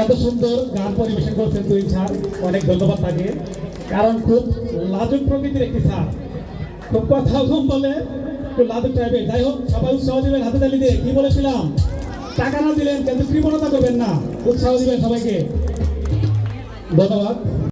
এত সুন্দর গান পরিবেশন করছেন তুই স্যার, অনেক ধন্যবাদ থাকে কারণ খুব লাজুক প্রকৃতির একটি স্যার। খুব কথা কম বলে একটু লাদুর টাইপের যাই হোক, সবাই উৎসাহ দিবেন, হাতে তালি দিয়ে। কি বলেছিলাম? টাকা না দিলেন, কিন্তু কৃপণতা করবেন না। উৎসাহ দিবেন সবাইকে। ধন্যবাদ।